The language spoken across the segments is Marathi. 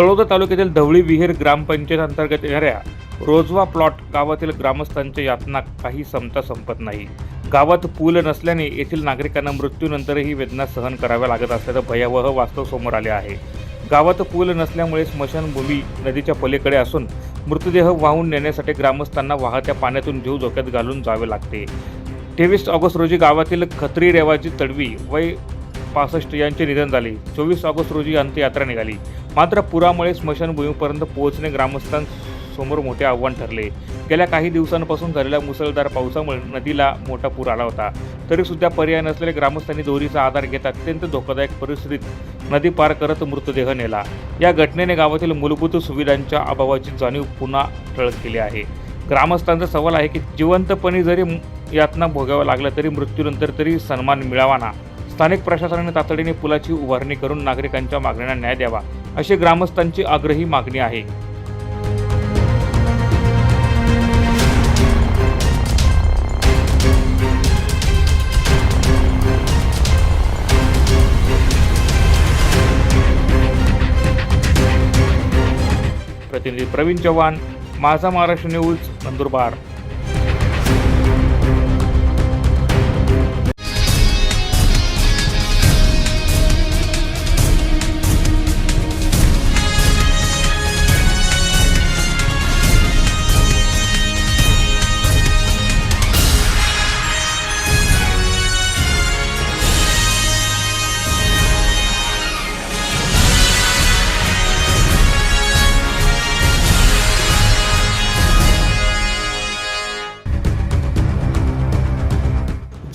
तळोदा तालुक्यातील धवळी विहीर ग्रामपंचायत अंतर्गत येणाऱ्या रोजवा प्लॉट गावातील ग्रामस्थांच्या यातना काही संपता संपत नाही. गावात पूल नसल्याने येथील नागरिकांना मृत्यूनंतरही वेदना सहन कराव्या लागत असल्याचं भयावह वास्तव समोर आले आहे. गावात पूल नसल्यामुळे स्मशानभूमी नदीच्या पलीकडे असून मृतदेह वाहून नेण्यासाठी ग्रामस्थांना वाहत्या पाण्यातून जीव धोक्यात घालून जावे लागते. तेवीस ऑगस्ट रोजी गावातील खत्री रेवाची तडवी वय पासष्ट यांचे निधन झाले. चोवीस ऑगस्ट रोजी अंत्ययात्रा निघाली. मात्र पुरामुळे स्मशानभूमीपर्यंत पोहोचणे ग्रामस्थांसमोर मोठे आव्हान ठरले. गेल्या काही दिवसांपासून झालेल्या मुसळधार पावसामुळे नदीला मोठा पूर आला होता. तरी सुद्धा पर्याय नसलेले ग्रामस्थांनी दोरीचा आधार घेत अत्यंत धोकादायक परिस्थितीत नदी पार करत मृतदेह नेला. या घटनेने गावातील मूलभूत सुविधांच्या अभावाची जाणीव पुन्हा ठळक केली आहे. ग्रामस्थांचा सवाल आहे की जिवंतपणी जरी यातना भोगाव्या लागल्या तरी मृत्यूनंतर तरी सन्मान मिळावा ना? स्थानिक प्रशासनाने तातडीने पुलाची उभारणी करून नागरिकांच्या मागण्यांना न्याय द्यावा अशी ग्रामस्थांची आग्रही मागणी आहे. प्रतिनिधी प्रवीण चव्हाण माझा महाराष्ट्र न्यूज नंदुरबार.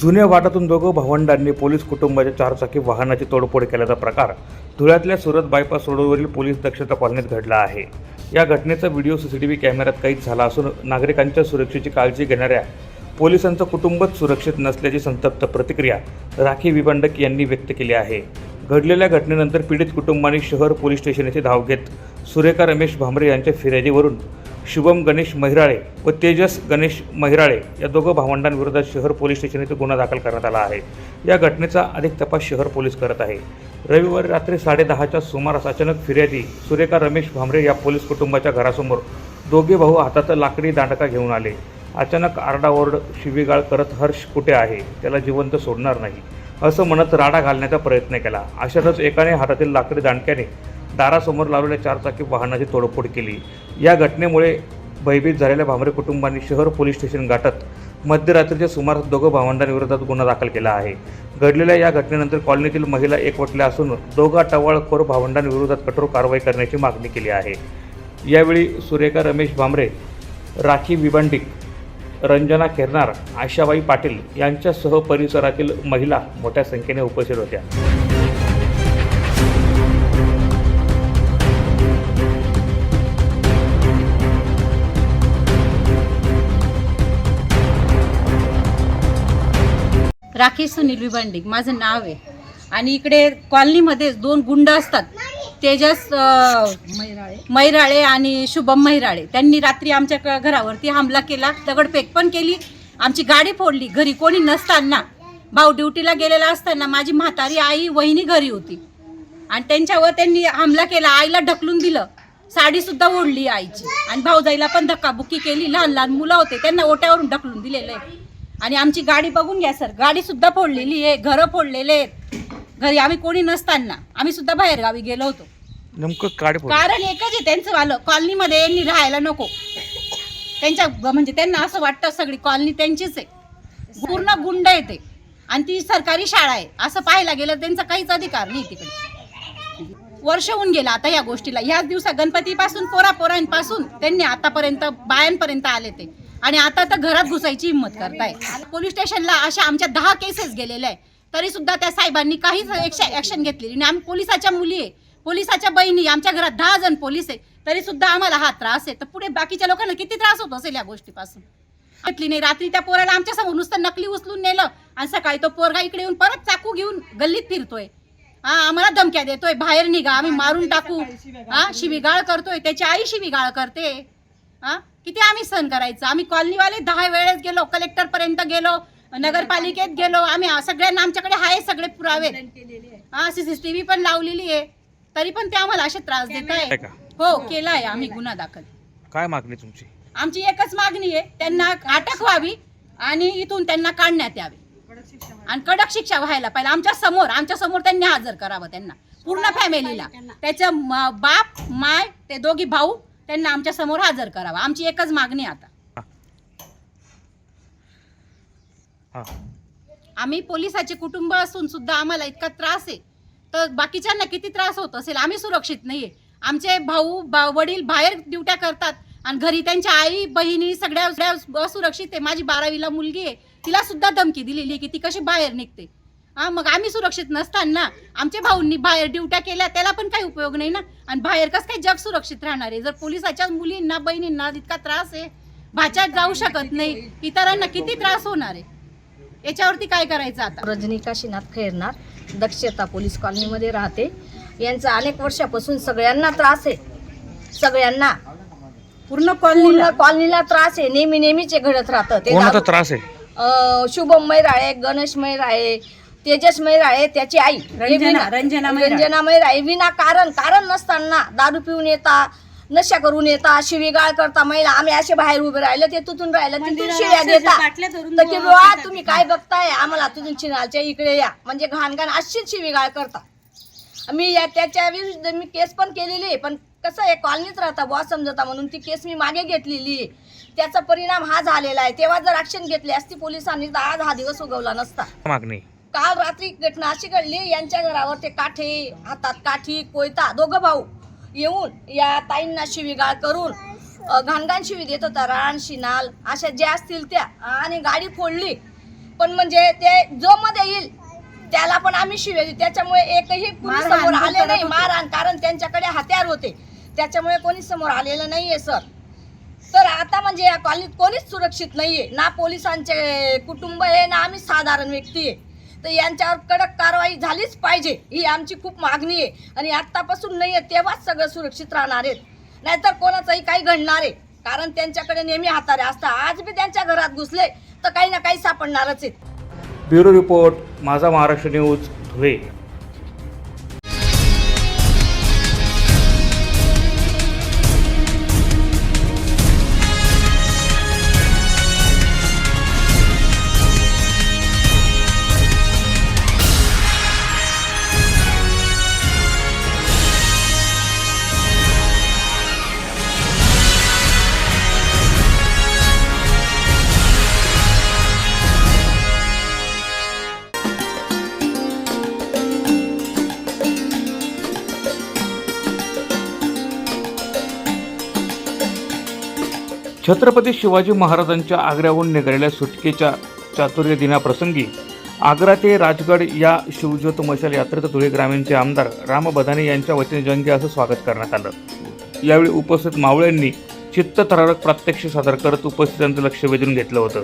जुन्या वाटातून दोघं भावंडांनी पोलीस कुटुंबाच्या चारचाकी वाहनाची तोडफोड केल्याचा प्रकार धुळ्यातल्या सुरत बायपास रोडवरील पोलीस दक्षता कॉलनीत घडला आहे. या घटनेचा व्हिडिओ सीसीटीव्ही कॅमेऱ्यात कैद झाला असून नागरिकांच्या सुरक्षेची काळजी घेणाऱ्या पोलिसांचं कुटुंबच सुरक्षित नसल्याची संतप्त प्रतिक्रिया राखी विबंडक यांनी व्यक्त केली आहे. घडलेल्या घटनेनंतर पीडित कुटुंबाने शहर पोलीस स्टेशन येथे धाव घेत सुरेखा रमेश भांबरे यांच्या फिर्यादीवरून शुभम गणेश महिराळे व तेजस गणेश महिराळे या दोघं भावंडांविरोधात शहर पोलीस स्टेशन येथे गुन्हा दाखल करण्यात आला आहे. या घटनेचा अधिक तपास शहर पोलीस करत आहे. रविवारी रात्री साडेदहाच्या सुमारास अचानक फिर्यादी सुरेखा रमेश भांबरे या पोलीस कुटुंबाच्या घरासमोर दोघे भाऊ हातात लाकडी दांडका घेऊन आले. अचानक आरडाओरड शिवीगाळ करत हर्ष कुठे आहे? त्याला जिवंत सोडणार नाही. असं म्हणत राडा घालण्याचा प्रयत्न केला. अशातच एकाने हातातील लाकडी दांडक्याने दारासमोर लावलेल्या चारचाकी वाहनाची तोडफोड केली. या घटनेमुळे भयभीत झालेल्या भामरे कुटुंबांनी शहर पोलीस स्टेशन गाठत मध्यरात्रीच्या सुमारास दोघं भावंडांविरोधात गुन्हा दाखल केला आहे. घडलेल्या या घटनेनंतर कॉलनीतील महिला एकवटल्या असून दोघा टवाळखोर भावंडांविरोधात कठोर कारवाई करण्याची मागणी केली आहे. यावेळी सुरेखा रमेश भामरे राखी विबांडिक रंजना खेरनार आशाबाई पाटील यांच्यासह परिसरातील महिला मोठ्या संख्येने उपस्थित होत्या. राकेश सुनील विभांडिक माझं नाव आहे. आणि इकडे कॉलनीमध्ये दोन गुंड असतात. तेजस मैराळे आणि शुभम मैराळे. त्यांनी रात्री आमच्या घरावरती हमला केला दगडफेक पण केली आमची गाडी फोडली घरी कोणी नसताना. भाऊ ड्युटीला गेलेला असताना माझी म्हातारी आई वहिनी घरी होती. आणि त्यांच्यावर त्यांनी हमला केला आईला ढकलून दिलं. साडीसुद्धा ओढली आईची. आणि भाऊजाईला पण धक्काबुक्की केली लहान लहान मुलं होते त्यांना ओट्यावरून ढकलून दिलेलं आहे. आणि आमची गाडी बघून घ्या सर. गाडी सुद्धा फोडलेली आहे घरं फोडलेले आहेत. घरी आम्ही कोणी नसताना. आम्ही सुद्धा बाहेर गावी गेलो होतो. नेमकं काढ कारण एकच आहे त्यांचं वालं कॉलनीमध्ये यांनी राहायला नको. त्यांच्या म्हणजे त्यांना असं वाटतं सगळी कॉलनी त्यांचीच आहे. पूर्ण गुंड आहे ते. आणि ती सरकारी शाळा आहे. असं पाहायला गेलं त्यांचा काहीच अधिकार नाही तिकडे. वर्ष होऊन गेला आता या गोष्टीला. ह्याच दिवसा गणपतीपासून पोरा पोरांपासून त्यांनी आतापर्यंत बायांपर्यंत आले ते. आणि आता तर घरात घुसायची हिंमत करताय. पोलीस स्टेशनला अशा आमच्या दहा केसेस गेलेल्या आहे तरी सुद्धा त्या साहेबांनी काहीच ऍक्शन घेतलेली आणि आम्ही पोलिसाच्या मुली आहे. पोलिसाच्या बहिणी आमच्या घरात दहा जण पोलीस आहे. तरी सुद्धा आम्हाला हा त्रास आहे. तर पुढे बाकीच्या लोकांना किती त्रास होत असेल या गोष्टीपासून? घेतली नाही. रात्री त्या पोराला आमच्यासमोर नुसतं नकली उचलून नेलं. आणि सकाळी तो पोरगा इकडे येऊन परत चाकू घेऊन गल्लीत फिरतोय. हा आम्हाला धमक्या देतोय. बाहेर निघा. आम्ही मारून टाकू. हा शिवीगाळ करतोय. त्याची आई शिवीगाळ करते. हा? किती आम्ही सहन करायचं? आम्ही कॉलनीवाले दहा वेळेस गेलो कलेक्टर पर्यंत गेलो नगरपालिकेत गेलो आम्ही सगळ्यांना आमच्याकडे आहे सगळे पुरावे. हा सीसीटीव्ही पण लावलेली आहे. तरी पण ते आम्हाला असे त्रास देत आहे. हो केला आहे आम्ही गुन्हा दाखल. काय मागणी तुमची? आमची एकच मागणी आहे त्यांना अटक व्हावी आणि इथून त्यांना काढण्यात यावे. आणि कडक शिक्षा व्हायला पाहिजे. आमच्यासमोर आमच्यासमोर त्यांनी हजर करावं त्यांना. पूर्ण फॅमिलीला त्याचं बाप माय ते दोघी भाऊ त्यांना आमच्यासमोर हजर करावं. आमची एकच मागणी आता. हां. आम्ही पोलिसाचे कुटुंब असून सुद्धा आम्हाला इतका त्रास आहे. तर बाकीच्यांना किती त्रास होत असेल आम्ही सुरक्षित नाहीये. आमचे भाऊ बा- वडील बाहेर ड्युट्या करतात आणि घरी त्यांच्या आई बहिणी सगळ्या सगळ्या असुरक्षित आहे. माझी बारावीला मुलगी आहे. तिला सुद्धा धमकी दिलेली आहे की ती कशी बाहेर निघते. हा मग आम्ही सुरक्षित नसताना आमच्या भाऊंनी बाहेर ड्युट्या केल्या त्याला पण काही उपयोग नाही ना. आणि बाहेर कसं काय जग सुरक्षित राहणार आहे? जर पोलिसाच्या मुलींना बहिणींना इतका त्रास आहे भाच्यात जाऊ शकत नाही इतरांना किती त्रास होणार आहे? याच्यावरती काय करायचं आता? रजनी काशीनाथ खैरनार दक्षता पोलीस कॉलनीमध्ये राहते. यांचा अनेक वर्षापासून सगळ्यांना त्रास आहे. सगळ्यांना. पूर्ण पूर्ण कॉलनीला त्रास आहे. नेहमी नेहमीचे घडत राहतं. ते त्रास आहे? अं, शुभमय राळे गणेशमय राळे तेजसमय राळे त्याची आई. रंजना- रंजनामय राळे विना कारण कारण नसताना दारू पिऊन येता नशा करून येता शिवीगाळ करता महिला आम्ही असे बाहेर उभे राहिले ते तुतून राहिलं तिथून शिव्या देता. तर की बुवा तुम्ही काय बघताय? आम्हाला तिथून चिनालच्या इकडे या. म्हणजे घाण घाण अशीच शिवीगाळ करता. मी या त्याच्या विरुद्ध मी केस पण केलेली आहे पण कसं आहे कॉलनीत राहता बुवा समजता म्हणून ती केस मी मागे घेतलेली आहे. त्याचा परिणाम हा झालेला आहे. तेव्हा जर ऍक्शन घेतली असती पोलिसांनी तर आज हा दिवस उगवला नसता. मागणी. काल रात्री घटना अशी घडली यांच्या घरावर ते काठे हातात काठी कोयता दोघं भाऊ येऊन या ताईंना शिवीगाळ करून घाणघाण शिवी देत होता राण शिनाल अशा ज्या असतील त्या आणि गाडी फोडली. पण म्हणजे ते जो मध्ये येईल त्याला पण आम्ही शिव्या देऊ. त्याच्यामुळे एकही कुणी मारहाण समोर पण आले करत नाही होते. मारहाण कारण त्यांच्याकडे हत्यार होते. त्याच्यामुळे कोणी समोर आलेलं नाहीये सर. तर आता म्हणजे या कॉलनीत कोणीच सुरक्षित नाहीये. ना पोलिसांचे कुटुंब आहे ना आम्ही साधारण व्यक्ती आहे. तर यांच्यावर कडक कारवाई झालीच पाहिजे. ही आमची खूप मागणी आहे. आणि आत्तापासून नाही आहे तेव्हाच सगळं सुरक्षित राहणार आहेत. नाहीतर कोणाचंही काही घडणार आहे. कारण त्यांच्याकडे नेहमी हातारे असतात. आज बी त्यांच्या घरात घुसले तर काही ना काही सापडणारच आहेत. Bureau report Majha Maharashtra news Dhule. Chhatrapati Shivaji महाराजांच्या आग्र्याहून निघालेल्या सुटकेच्या चातुर्य दिनाप्रसंगी आग्रा ते राजगड या शिवज्योत मशाल यात्रेत धुळे ग्रामीणचे आमदार राम बदाने यांच्या वतीने जंगी असं स्वागत करण्यात आलं. यावेळी उपस्थित मावळ्यांनी चित्तथरारक प्रात्यक्ष सादर करत उपस्थितांचं लक्ष वेधून घेतलं होतं.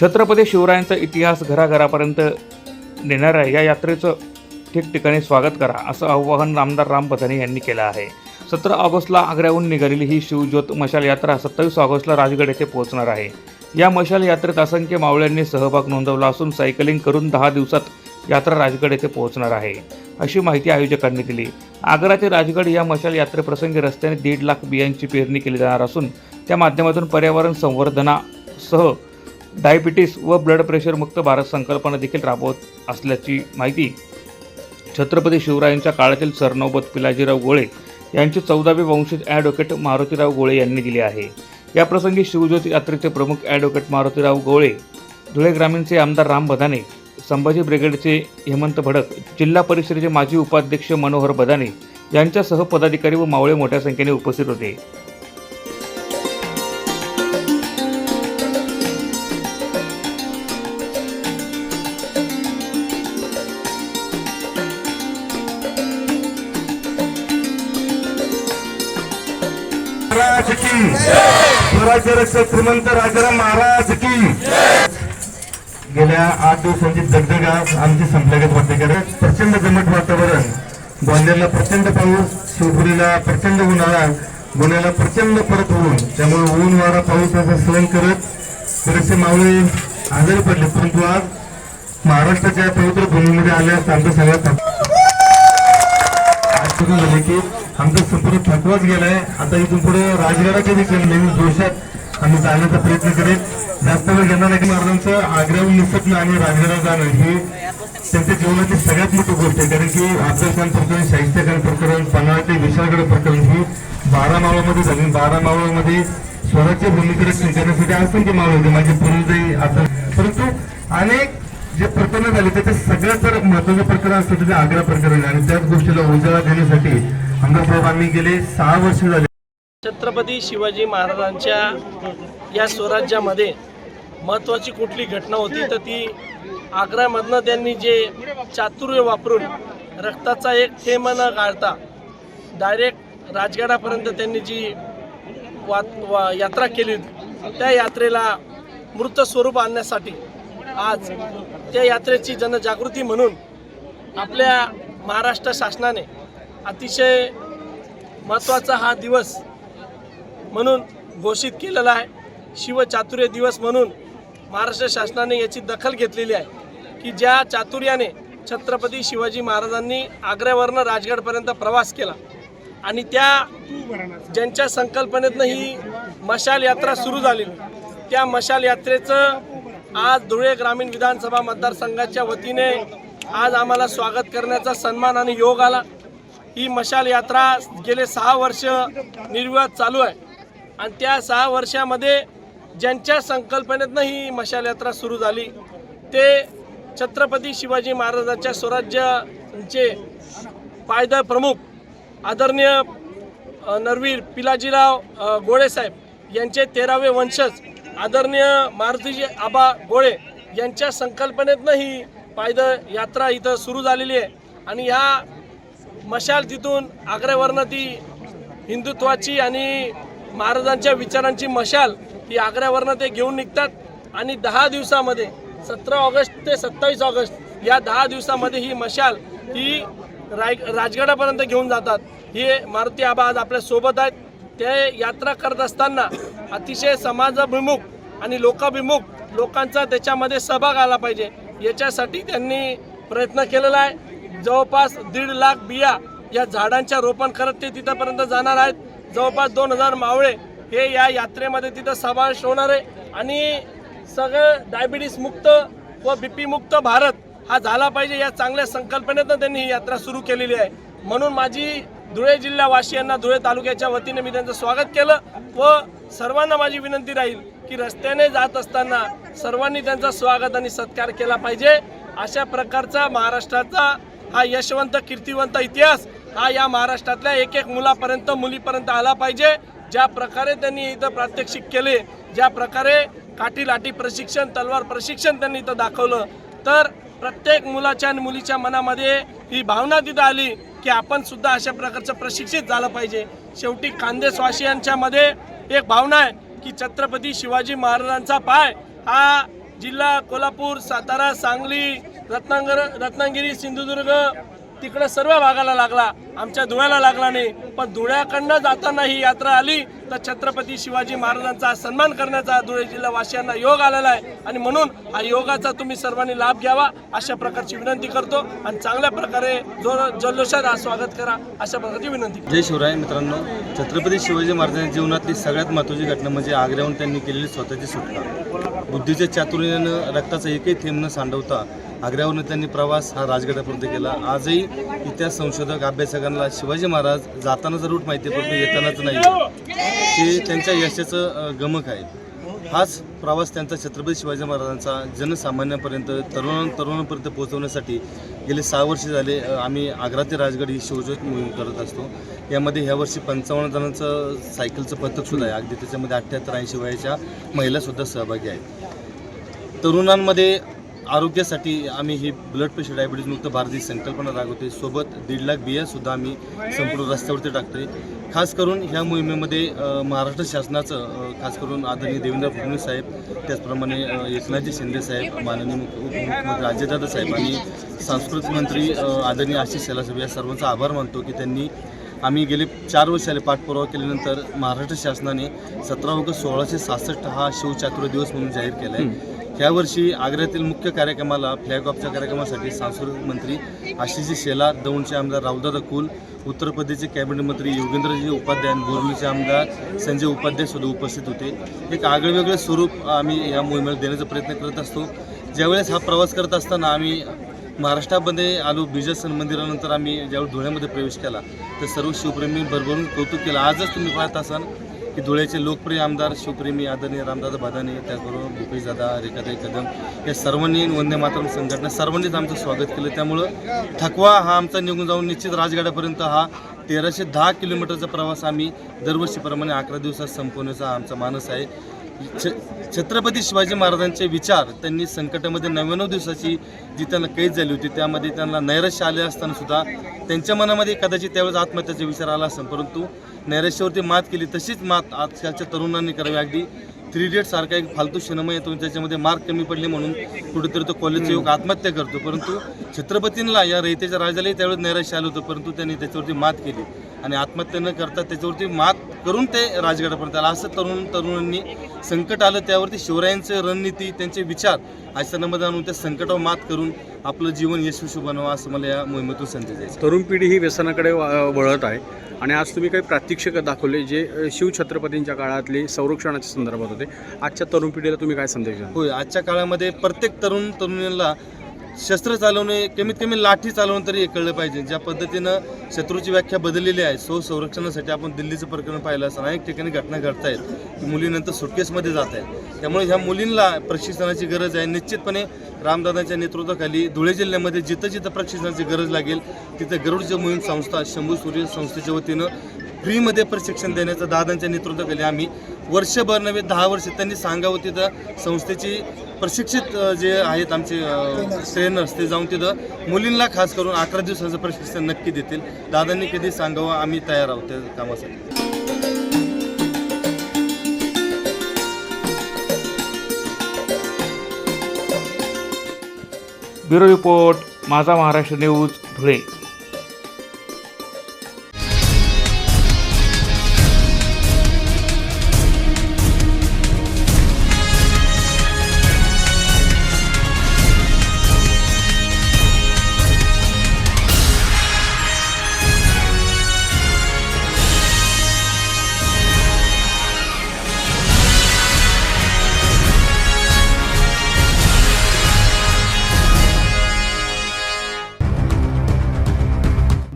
छत्रपती शिवरायांचा इतिहास घराघरापर्यंत नेणाऱ्या या यात्रेचं ठिकठिकाणी स्वागत करा असं आवाहन आमदार राम बथाने यांनी केलं आहे. सतरा ऑगस्टला आग्र्याहून निघालेली ही शिवज्योत मशाल यात्रा सत्तावीस ऑगस्टला राजगड येथे पोहोचणार आहे. या मशाल यात्रेत असंख्य मावळ्यांनी सहभाग नोंदवला असून सायकलिंग करून दहा दिवसात यात्रा राजगड येथे पोहोचणार आहे अशी माहिती आयोजकांनी दिली. आग्रा ते राजगड या मशाल यात्रेप्रसंगी रस्त्याने दीड लाख बियांची पेरणी केली जाणार असून त्या माध्यमातून पर्यावरण संवर्धनासह डायबिटीस व ब्लड प्रेशरमुक्त भारत संकल्पना देखील राबवत असल्याची माहिती छत्रपती शिवरायांच्या काळातील सरनौबत पिलाजीराव गोळे यांचे चौदावे वंशज ॲडव्होकेट मारुतीराव गोळे यांनी दिले आहे. याप्रसंगी शिवज्योती यात्रेचे प्रमुख ॲडव्होकेट मारुतीराव गोळे धुळे ग्रामीणचे आमदार राम बदाने संभाजी ब्रिगेडचे हेमंत भडक जिल्हा परिषदेचे माजी उपाध्यक्ष मनोहर बदाने यांच्यासह पदाधिकारी व मावळे मोठ्या संख्येने उपस्थित होते. स्वराज्य श्रीमंत राजाराम महाराज की. गेल्या आठ दिवसांची दगदगा आमची संपल्यागत वाटते कारण प्रचंड दमट वातावरण. ग्वाल्हेरला प्रचंड पाऊस शिवपुरीला प्रचंड उन्हाळा गुन्ह्याला प्रचंड परत ऊन. त्यामुळे ऊन वारा पाऊस असा सहन करत बरेचसे मावळे आजारी पडले. परंतु आज महाराष्ट्राच्या पवित्र भूमीमध्ये आल्यास आमच्या सगळ्यात आश्चर्य झाले की आमचा संपूर्ण थकवाच गेलाय. आता इथून पुढे राजगडाच्या दिशेने नवीन जोशात आम्ही जाण्याचा प्रयत्न करेल जास्त वेळ घेणार नाही की महाराजांचं आग्र्याहून निसटणं आणि राजगडात जाणं ही त्यांच्या जीवनाची सगळ्यात मोठी गोष्ट आहे. कारण की अफजल खान प्रकरण शाहिस्ते खान प्रकरण पन्हाळ ते विशाळगड प्रकरण ही बारा मावळामध्ये झाली. बारा मावळामध्ये स्वराज्य भूमिकडे स्वीकारण्यासाठी असंख्य मावळ होते. माझे पूर्वजही आता परंतु अनेक जे प्रकरण झाले त्याचे सगळ्यात जर महत्वाचं प्रकरण असतं ते आग्रा प्रकरण आणि त्याच गोष्टीला उजाळा देण्यासाठी आमदार साहेब आम्ही गेले सहा वर्ष झाले. छत्रपती शिवाजी महाराजांच्या या स्वराज्यामध्ये महत्त्वाची कुठली घटना होती तर ती आग्र्यामधनं त्यांनी जे चातुर्य वापरून रक्ताचा एक थेंब न गाळता डायरेक्ट राजगडापर्यंत त्यांनी जी वा वा यात्रा केली त्या यात्रेला मृत स्वरूप आणण्यासाठी आज त्या यात्रेची जनजागृती म्हणून आपल्या महाराष्ट्र शासनाने अतिशय महत्त्वाचा हा दिवस म्हणून घोषित केलेला आहे. शिवचातुर्य दिवस म्हणून महाराष्ट्र शासनाने याची दखल घेतलेली आहे की ज्या चातुर्याने छत्रपती शिवाजी महाराजांनी आग्र्यावरनं राजगडपर्यंत प्रवास केला आणि त्या ज्यांच्या संकल्पनेतनं ही मशाल यात्रा सुरू झालेली त्या मशाल यात्रेचं आज धुळे ग्रामीण विधानसभा मतदारसंघाच्या वतीने आज आम्हाला स्वागत करण्याचा सन्मान आणि योग आला. ही मशाल यात्रा गेले सहा वर्ष निर्विवाद चालू आहे. आणि त्या सहा वर्षामध्ये ज्यांच्या संकल्पनेतनं ही मशाल यात्रा सुरू झाली ते छत्रपती शिवाजी महाराजांच्या स्वराज्याचे पायदळ प्रमुख आदरणीय नरवीर पिलाजीराव गोळेसाहेब यांचे तेरावे वंशज आदरणीय मारुतीजी आबा गोळे यांच्या संकल्पनेतनं ही पायदळ यात्रा इथं सुरू झालेली आहे. आणि ह्या मशाल तिथून आग्र्यावरनं ती हिंदुत्वाची आणि महाराजांच्या विचारांची मशाल ही आग्र्यावरनं ते घेऊन निघतात. आणि दहा दिवसामध्ये सतरा ऑगस्ट ते सत्तावीस ऑगस्ट या दहा दिवसामध्ये ही मशाल ही राय राजगडापर्यंत घेऊन जातात. हे मारुती आबा आज आपल्यासोबत आहेत. ते यात्रा करत असताना अतिशय समाजाभिमुख आणि लोकाभिमुख लोकांचा त्याच्यामध्ये सहभाग आला पाहिजे. याच्यासाठी त्यांनी प्रयत्न केलेला आहे. जवळपास दीड लाख बिया या झाडांच्या रोपण करत ते तिथंपर्यंत जाणार आहेत. जवळपास दोन हजार मावळे हे या यात्रेमध्ये तिथं समावेश होणार आहे. आणि सगळं डायबिटीस मुक्त व बीपी मुक्त भारत हा झाला पाहिजे या चांगल्या संकल्पनेतनं त्यांनी ही यात्रा सुरू केलेली आहे. म्हणून माझी धुळे जिल्हावासियांना धुळे तालुक्याच्या वतीने मी त्यांचं स्वागत केलं व सर्वांना माझी विनंती राहील की रस्त्याने जात असताना सर्वांनी त्यांचा स्वागत आणि सत्कार केला पाहिजे. अशा प्रकारचा महाराष्ट्राचा हा यशवंत कीर्तिवंत इतिहास हा या महाराष्ट्रातल्या एक एक मुलापर्यंत मुलीपर्यंत आला पाहिजे. ज्या प्रकारे त्यांनी इथं प्रात्यक्षिक केले ज्या प्रकारे काठी लाठी प्रशिक्षण तलवार प्रशिक्षण त्यांनी इथं दाखवलं तर प्रत्येक मुलाच्या आणि मुलीच्या मनामध्ये ही भावना तिथं आली की आपण सुद्धा अशा प्रकारचं प्रशिक्षित झालं पाहिजे. शेवटी खानदेशवासियांच्या मध्ये एक भावना आहे की छत्रपती शिवाजी महाराजांचा पाय हा जिल्हा कोल्हापूर सातारा सांगली रत्नागर रत्नागिरी सिंधुदुर्ग तिकडे सर्व भागाला लागला. आमच्या धुळ्याला लागला नाही. पण धुळ्याकडनं जाताना ही यात्रा आली तर छत्रपती शिवाजी महाराजांचा सन्मान करण्याचा धुळे जिल्हा वासियांना योग आलेला आहे. आणि म्हणून हा योगाचा तुम्ही सर्वांनी लाभ घ्यावा अशा प्रकारची विनंती करतो. आणि चांगल्या प्रकारे जो जल्लोषात हा स्वागत करा अशा प्रकारची विनंती जय शिवराय मित्रांनो. छत्रपती शिवाजी महाराजांच्या जीवनातली सगळ्यात महत्त्वाची घटना म्हणजे आग्र्याहून त्यांनी केलेली स्वतःची सुटका. बुद्धीच्या चातुर्यानं रक्ताचा एकही थेंब न सांडवता आग्र्यावरून त्यांनी प्रवास हा राजगडापर्यंत केला. आजही इतिहास संशोधक अभ्यासकांना शिवाजी महाराज जाताना रूट माहिती आहे, परंतु येतानाच नाही. हे त्यांच्या यशाचं गमक आहे. हाच प्रवास त्यांचा छत्रपती शिवाजी महाराजांचा जनसामान्यांपर्यंत तरुण तरुणांपर्यंत पोहोचवण्यासाठी गेले सहा वर्ष झाले आम्ही आग्रा ते राजगड ही शिवज्योत मोहीम करत असतो. यामध्ये ह्या वर्षी पंचावन्न जणांचं सायकलचं पथकसुद्धा आहे. अगदी त्याच्यामध्ये अठ्ठ्याहत्तर ऐंशी वयाच्या महिलासुद्धा सहभागी आहेत. तरुणांमध्ये आरोग्यासाठी आम्ही ही ब्लड प्रेशर डायबिटीज मुक्त भारत ही संकल्पना राबवते सोबत दीड लाख बियासुद्धा आम्ही संपूर्ण रस्त्यावरती टाकतोय. खास करून ह्या मोहिमेमध्ये महाराष्ट्र शासनाचं खास करून आदरणीय देवेंद्र फडणवीस साहेब त्याचप्रमाणे एकनाथजी शिंदे साहेब माननीय मुख्य उपमुख्यमंत्री राजेदादा साहेब आणि सांस्कृतिक मंत्री आदरणीय आशिष सेलासब या सर्वांचा आभार मानतो की त्यांनी आम्ही गेले चार वर्ष आले पाठपुरावा केल्यानंतर महाराष्ट्र शासनाने सतरा ऑगस्ट सोळाशे सहासष्ट हा शिवचातुर्य दिवस म्हणून जाहीर केला आहे यावर्षी आग्र्यातील मुख्य कार्यक्रमाला फ्लॅग ऑफच्या कार्यक्रमासाठी सांस्कृतिक मंत्री आशिषजी शेला दौंडचे आमदार रावदादा कुल उत्तर प्रदेशचे कॅबिनेट मंत्री योगेंद्रजी उपाध्याय आणि बोरलीचे आमदार संजय उपाध्याय सुद्धा उपस्थित होते. एक आगळेवेगळे स्वरूप आम्ही या मोहिमेला देण्याचा प्रयत्न करत असतो. ज्यावेळेस हा प्रवास करत असताना आम्ही महाराष्ट्रामध्ये आलो बिजसन मंदिरानंतर आम्ही ज्यावेळी धुळ्यामध्ये प्रवेश केला तर सर्व शिवप्रेमी भरभरून कौतुक केलं. आजच तुम्ही पाहत असाल की धुळ्याचे लोकप्रिय आमदार शिवप्रेमी आदरणीय रामदादा भादाने त्याचबरोबर भूपेशदादा रेखाताई कदम या सर्वांनी वंदे मातरम संघटना सर्वांनीच आमचं स्वागत केलं. त्यामुळं थकवा हा आमचा निघून जाऊन निश्चित राजगडापर्यंत हा तेराशे दहा किलोमीटरचा प्रवास आम्ही दरवर्षीप्रमाणे अकरा दिवसात संपवण्याचा आमचा मानस आहे. छत्रपती शिवाजी महाराजांचे विचार त्यांनी संकटामध्ये नव्याण्णव दिवसाची जी त्यांना कैद झाली होती त्यामध्ये त्यांना नैराश्य आले असताना सुद्धा त्यांच्या मनामध्ये कदाचित त्यावेळेस आत्महत्याचा विचार आला असेल. परंतु नैराश्यावरती मात केली तशीच मात आजकालच्या तरुणांनी करावी अगदी थ्री इडियटसारखा एक फालतू सिनेमा येतो त्याच्यामध्ये मार्क कमी पडले म्हणून कुठेतरी तो कॉलेजचा युवक आत्महत्या करतो. परंतु छत्रपतींना या रयतेच्या राजालाही त्यावेळेस नैराश्य आलं होतं. परंतु त्यांनी त्याच्यावरती मात केली. आणि आत्महत्या न करता त्याच्यावरती मात करून ते राजगडापर्यंत आलं. असं तरुण तरुणांनी संकट आलं. त्यावरती शिवरायांचे रणनीती त्यांचे विचार आश्रमामध्ये आणून त्या संकटावर मात करून आपलं जीवन यशस्वी बनवा असं मला या मोहिमेतून संदेश द्यायचा तरुण पिढी ही व्यसनाकडे वळत आहे. आणि आज तुम्ही काही प्रात्यक्षिक दाखवले जे शिवछत्रपतींच्या काळातले संरक्षणाच्या संदर्भात होते. आजच्या तरुण पिढीला तुम्ही काय संदेश होय आजच्या काळामध्ये प्रत्येक तरुण तरुणीला शस्त्र चालवणे कमीत कमी लाठी चालवणं तरी हे कळलं पाहिजे. ज्या पद्धतीनं शत्रूची व्याख्या बदललेली आहे सो संरक्षणासाठी आपण दिल्लीचं प्रकरण पाहिलं असं अनेक ठिकाणी घटना घडत आहेत की मुलीनंतर सुटकेसमध्ये जात आहेत त्यामुळे ह्या मुलींना प्रशिक्षणाची गरज आहे. निश्चितपणे रामदादांच्या नेतृत्वाखाली धुळे जिल्ह्यामध्ये जिथं जिथं प्रशिक्षणाची गरज लागेल तिथं गरुडच्या मोहीम संस्था शंभू सूर्य संस्थेच्या वतीनं फ्रीमध्ये प्रशिक्षण देण्याचं दादांच्या नेतृत्वाखाली आम्ही वर्षभर नव्हे दहा वर्ष त्यांनी सांगावं तिथं संस्थेची प्रशिक्षित जे आहेत आमचे ट्रेनर्स ते जाऊन तिथं मुलींना खास करून अकरा दिवसाचं प्रशिक्षण नक्की देतील. दादांनी कधी सांगावं? आम्ही तयार आहोत त्या कामासाठी. Bureau report Majha Maharashtra news Dhule.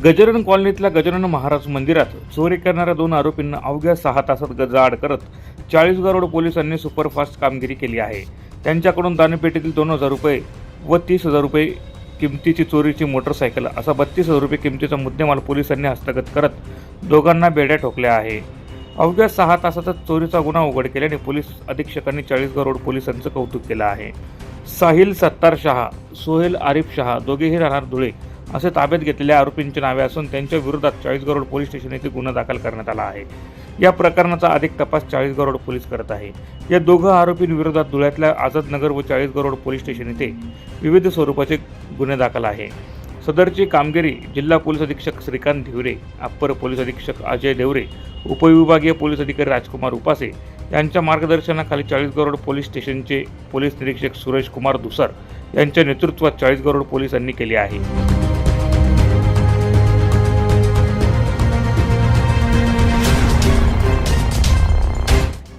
Gajanan कॉलनीतल्या गजानन महाराज मंदिरात चोरी करणाऱ्या दोन आरोपींना अवघ्या सहा तासात गजाआड करत चाळीसगाव रोड पोलिसांनी सुपरफास्ट कामगिरी केली आहे. त्यांच्याकडून दानपेटीतील दोन हजार रुपये व तीस हजार रुपये किमतीची चोरीची मोटरसायकल असा बत्तीस हजार रुपये किमतीचा मुद्देमाल पोलिसांनी हस्तगत करत दोघांना बेड्या ठोकल्या आहे. अवघ्या सहा तासातच चोरीचा गुन्हा उघड केल्याने पोलीस अधीक्षकांनी चाळीसगाव रोड पोलिसांचं कौतुक केलं आहे. साहिल सत्तार शहा सोहेल आरिफ शहा दोघेही राहणार धुळे असे ताब्यात घेतलेल्या आरोपींची नावे असून त्यांच्या विरोधात चाळीसगाव पोलीस स्टेशन येथे गुन्हा दाखल करण्यात आला आहे. या प्रकरणाचा अधिक तपास चाळीस रोड पोलीस करत आहे. या दोघं आरोपींविरोधात धुळ्यातल्या आझादनगर व चाळीस रोड पोलीस स्टेशन येथे विविध स्वरूपाचे गुन्हे दाखल आहे. सदरची कामगिरी जिल्हा पोलीस अधीक्षक श्रीकांत धिवरे अप्पर पोलीस अधीक्षक अजय देवरे उपविभागीय पोलीस अधिकारी राजकुमार उपासे यांच्या मार्गदर्शनाखाली चाळीस रोड पोलीस स्टेशनचे पोलीस निरीक्षक सुरेश कुमार दुसर यांच्या नेतृत्वात चाळीस रोड पोलिसांनी केले आहे.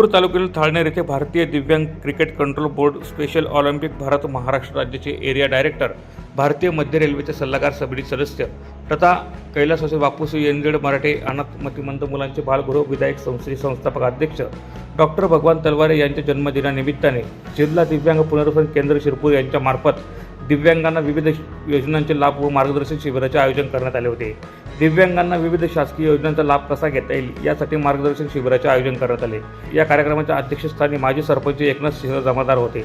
शिरपूर तालुक्यातील थाळनेर येथे भारतीय दिव्यांग cricket control board special Olympic Bharat Maharashtra राज्याचे एरिया डायरेक्टर भारतीय मध्य रेल्वेचे सल्लागार समिती सदस्य तथा कैलासवासी बापूस एनजेड मराठे अनाथमतिमंत मुलांचे बालगृह विधायक संस्थेचे संस्थापक अध्यक्ष डॉक्टर भगवान तलवारे यांच्या जन्मदिनानिमित्ताने जिल्हा दिव्यांग पुनर्वसन केंद्र शिरपूर यांच्यामार्फत दिव्यांगांना विविध योजनांचे लाभ व मार्गदर्शन शिबिराचे आयोजन करण्यात आले होते. दिव्यांगांना विविध शासकीय योजनांचा लाभ कसा घेता येईल यासाठी मार्गदर्शन शिबिराचे आयोजन करण्यात आले. या कार्यक्रमाच्या अध्यक्षस्थानी माजी सरपंच एकनाथ सिंह जमादार होते.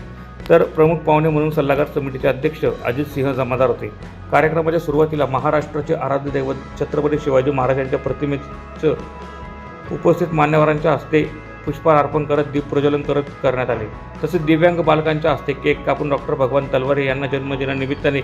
तर प्रमुख पाहुणे म्हणून सल्लागार समितीचे अध्यक्ष अजित सिंह जमादार होते. कार्यक्रमाच्या सुरुवातीला महाराष्ट्राचे आराध्य दैवत छत्रपती शिवाजी महाराजांच्या प्रतिमेचं उपस्थित मान्यवरांच्या हस्ते पुष्पहार अर्पण करत दीपप्रज्वलन करत करण्यात आले. तसेच दिव्यांग बालकांच्या हस्ते केक कापून डॉक्टर भगवान तलवारे यांना जन्मदिनानिमित्ताने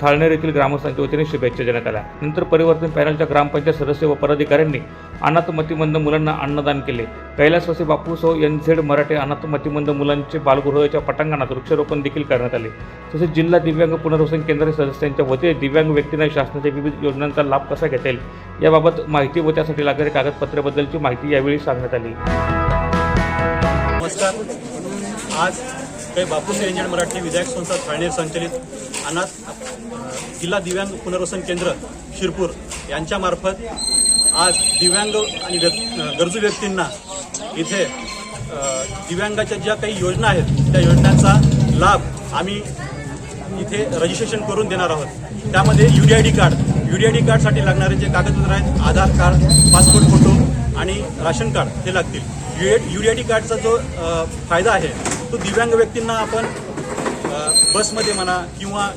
थाळनेर येथील ग्रामस्थांच्या वतीने शुभेच्छा देण्यात आल्या. नंतर परिवर्तन पॅनलच्या ग्रामपंचायत सदस्य व पदाधिकाऱ्यांनी अनाथ मतिमंद मुलांना अन्नदान केले. कैलासवासी बापूसह एन झेड मराठे अनाथ मतिमंद मुलांचे बालगृहाच्या पटांगणात वृक्षारोपण देखील करण्यात आले. तसेच जिल्हा दिव्यांग पुनर्वसन केंद्र सदस्यांच्या वतीने दिव्यांग व्यक्तींना शासनाच्या विविध योजनांचा लाभ कसा घेता येईल याबाबत माहिती व त्यासाठी लागणारी कागदपत्राबद्दलची माहिती यावेळी सांगण्यात आली. नमस्कार. आज काही बापूस एंजल मराठी विधायक संस्था ठाणे संचलित अनाथ जिल्हा दिव्यांग पुनर्वसन केंद्र शिरपूर यांच्यामार्फत आज दिव्यांग आणि व्यक्- गरजू व्यक्तींना इथे दिव्यांगाच्या ज्या काही योजना आहेत त्या योजनांचा लाभ आम्ही इथे रजिस्ट्रेशन करून देणार आहोत. त्यामध्ये U D I D card U D I D कार्डसाठी लागणारे जे कागदपत्र आहेत आधार कार्ड पासपोर्ट फोटो आणि राशन कार्ड हे लागतील. यू डी डी कार्डचा जो फायदा आहे तो दिव्यांग व्यक्तींना आपण बसमध्ये म्हणा किंवा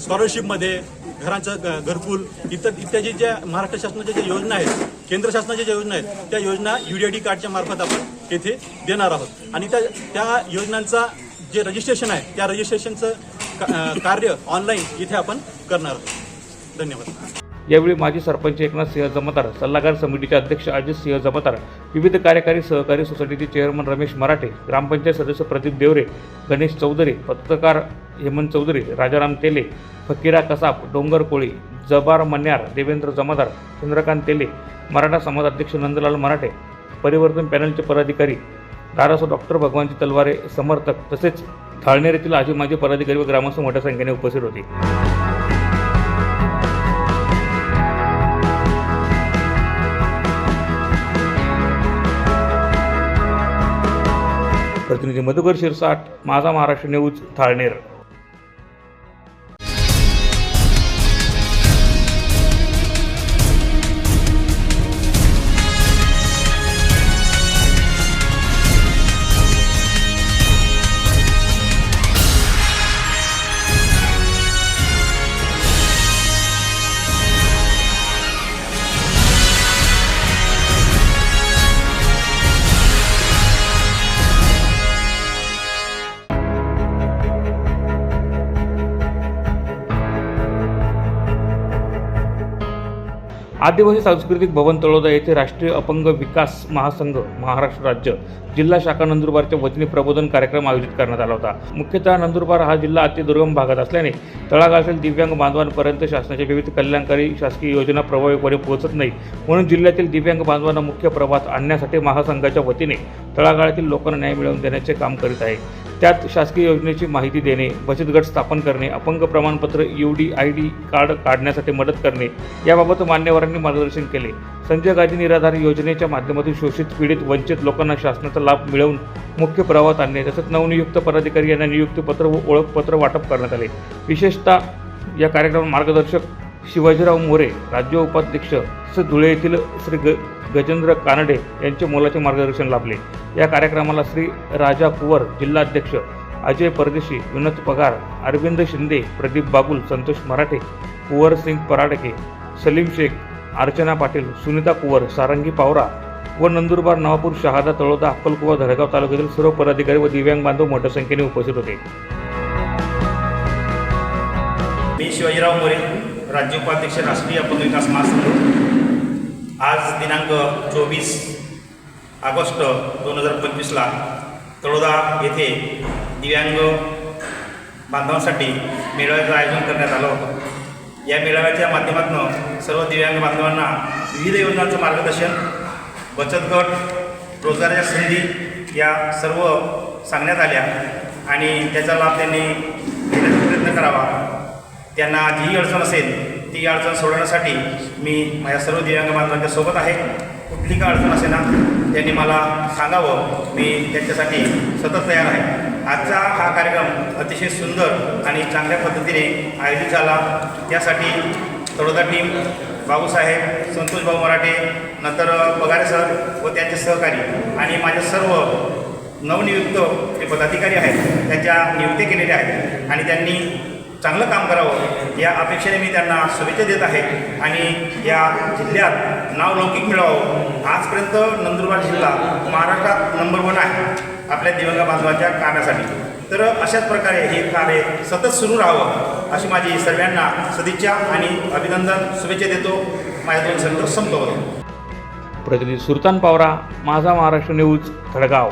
स्कॉलरशिपमध्ये घरांचं घरकुल इतर इत्यादी ज्या महाराष्ट्र शासनाच्या ज्या योजना आहेत केंद्र शासनाच्या ज्या योजना आहेत त्या योजना यू डी कार्डच्या मार्फत आपण येथे देणार आहोत. आणि त्या त्या योजनांचा जे रजिस्ट्रेशन आहे त्या रजिस्ट्रेशनचं का- कार्य ऑनलाईन इथे आपण करणार आहोत. धन्यवाद. यावेळी माजी सरपंच एकनाथ सिंह जमतार सल्लागार समितीचे अध्यक्ष अजित सिंह जमतार विविध कार्यकारी सहकारी सोसायटीचे चेअरमन रमेश मराठे ग्रामपंचायत सदस्य प्रदीप देवरे गणेश चौधरी पत्रकार हेमंत चौधरी राजाराम तेले फकीरा कसाब डोंगर कोळी जबार मन्यार देवेंद्र जमादार चंद्रकांत तेले मराठा समाज अध्यक्ष नंदलाल मराठे परिवर्तन पॅनलचे पदाधिकारी दारासो डॉक्टर भगवानजी तलवारे समर्थक तसेच थाळनेर येथील आजी माजी पदाधिकारी व ग्रामस्थ मोठ्या संख्येने उपस्थित होते. प्रतिनिधी मधुकर शिरसाट माझा महाराष्ट्र न्यूज थाळनेर. आदिवासी सांस्कृतिक भवन तळोदा येथे राष्ट्रीय अपंग विकास महासंघ महाराष्ट्र राज्य जिल्हा शाखा नंदुरबारच्या वतीने प्रबोधन कार्यक्रम आयोजित करण्यात आला होता. मुख्यतः नंदुरबार हा जिल्हा अतिदुर्गम भागात असल्याने तळागाळातील दिव्यांग बांधवांपर्यंत शासनाच्या विविध कल्याणकारी शासकीय योजना प्रभावीपणे पोहोचत नाही. म्हणून जिल्ह्यातील दिव्यांग बांधवांना मुख्य प्रवाहात आणण्यासाठी महासंघाच्या वतीने तळागाळातील लोकांना न्याय मिळवून देण्याचे काम करीत आहे. त्यात शासकीय योजनेची माहिती देणे बचत गट स्थापन करणे अपंग प्रमाणपत्र U D I D card काढण्यासाठी मदत करणे याबाबत मान्यवरांनी मार्गदर्शन केले. संजय गांधी निराधार योजनेच्या माध्यमातून शोषित पीडित वंचित लोकांना शासनाचा लाभ मिळवून मुख्य प्रवाहात आणणे तसेच नवनियुक्त पदाधिकारी यांना नियुक्तीपत्र व ओळखपत्र वाटप करण्यात आले. विशेषतः या कार्यक्रमात मार्गदर्शक शिवाजीराव मोरे राज्य उपाध्यक्ष तसेच धुळे येथील श्री ग गजेंद्र कानडे यांचे मोलाचे मार्गदर्शन लाभले. या कार्यक्रमाला श्री राजा कुवर जिल्हाध्यक्ष अजय परदेशी विनोद पगार अरविंद शिंदे प्रदीप बागुल संतोष मराठे कुवर सिंग पराडके सलीम शेख अर्चना पाटील सुनीता कुवर सारंगी पावरा व नंदुरबार नवापूर शहादा तळोदा अक्कलकुवा धडगाव तालुक्यातील सर्व पदाधिकारी व दिव्यांग बांधव मोठ्या संख्येने उपस्थित होते. मी शिवाजीराव मोरे. राज्य उपाध्यक्ष राष्ट्रीय अपंग विकास महासंघ. आज दिनांक चोवीस ऑगस्ट दोन हजार पंचवीसला तळोदा येथे दिव्यांग बांधवांसाठी मेळाव्याचं आयोजन करण्यात आलं होतं. या मेळाव्याच्या माध्यमातून सर्व दिव्यांग बांधवांना विविध योजनांचं मार्गदर्शन बचत गट रोजगाराच्या संधी या सर्व सांगण्यात आल्या आणि त्याचा लाभ त्यांनी घेण्याचा प्रयत्न करावा. त्यांना जी अडचण असेल ती अडचण सोडवण्यासाठी मी माझ्या सर्व दिव्यांग बांधवांच्या सोबत आहे. कुठली का अडचण असेल ना त्यांनी मला सांगावं. मी त्यांच्यासाठी सतत तयार आहे. आजचा हा कार्यक्रम अतिशय सुंदर आणि चांगल्या पद्धतीने आयोजित झाला. त्यासाठी तळोदा टीम बाबूसाहेब संतोषभाऊ मराठे नंतर पगारे सर व त्यांचे सहकारी आणि माझे सर्व नवनियुक्त जे पदाधिकारी आहेत त्यांच्या नियुक्ती केलेल्या आहेत. आणि त्यांनी चांगलं काम करावं या अपेक्षेने मी त्यांना शुभेच्छा देत आहे. आणि या जिल्ह्यात नावलौकिक मिळावं. आजपर्यंत नंदुरबार जिल्हा महाराष्ट्रात नंबर वन आहे आपल्या दिवंग बांधवाच्या कामासाठी. तर अशाच प्रकारे हे कार्य सतत सुरू राहावं अशी माझी सर्वांना सदिच्छा आणि अभिनंदन शुभेच्छा देतो. माझ्या दोन शब्द संपवतो. प्रतिनिधी सुलतान पावरा माझा महाराष्ट्र न्यूज खडगाव